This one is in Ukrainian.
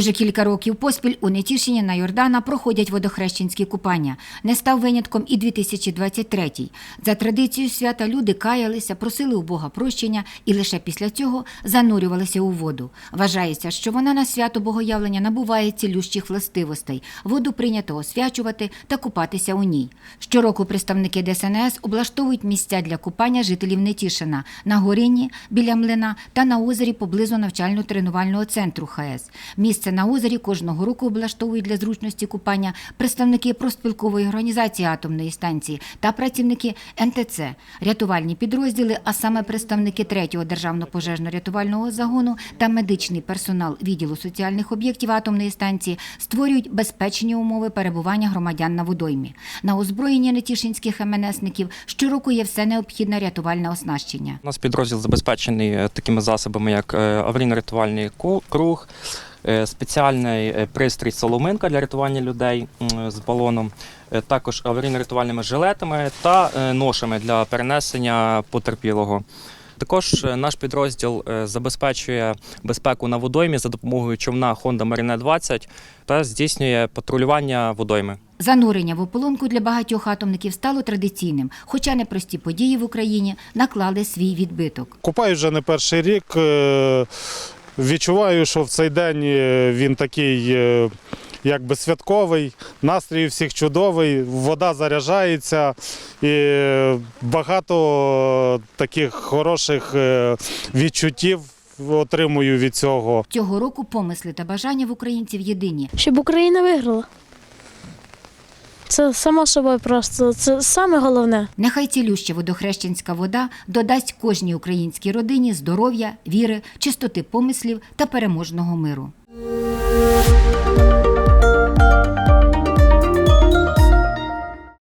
Уже кілька років поспіль у Нетішині на Йордана проходять водохрещенські купання. Не став винятком і 2023-й. За традицією свята люди каялися, просили у Бога прощення і лише після цього занурювалися у воду. Вважається, що вона на свято богоявлення набуває цілющих властивостей. Воду прийнято освячувати та купатися у ній. Щороку представники ДСНС облаштовують місця для купання жителів Нетішина на горінні біля млина та на озері поблизу навчально-тренувального центру ХС. Місце на озері кожного року облаштовують для зручності купання представники проспілкової організації атомної станції та працівники НТЦ, рятувальні підрозділи, а саме представники 3-го державно-пожежно-рятувального загону та медичний персонал відділу соціальних об'єктів атомної станції створюють безпечні умови перебування громадян на водоймі. На озброєнні нетішинських МНСників щороку є все необхідне рятувальне оснащення. У нас підрозділ забезпечений е, такими засобами, як е, аварійно-рятувальний круг, спеціальний е, пристрій соломинка для рятування людей з балоном, е, також аварійно-рятувальними жилетами та е, ношами для перенесення потерпілого. Також е, наш підрозділ е, забезпечує безпеку на водоймі за допомогою човна Honda Marine 20 та здійснює патрулювання водойми. Занурення в ополонку для багатьох атомників стало традиційним, хоча непрості події в Україні наклали свій відбиток. Купаю вже не перший рік. Відчуваю, що в цей день е, він такий е, якби святковий, настрій у всіх чудовий, вода заряджається і багато таких хороших е, відчуттів отримую від цього. Цього року помисли та бажання в українців єдині. щоб Україна виграла. Це само собою просто. Це саме головне. Нехай цілюща водохрещенська вода додасть кожній українській родині здоров'я, віри, чистоти помислів та переможного миру.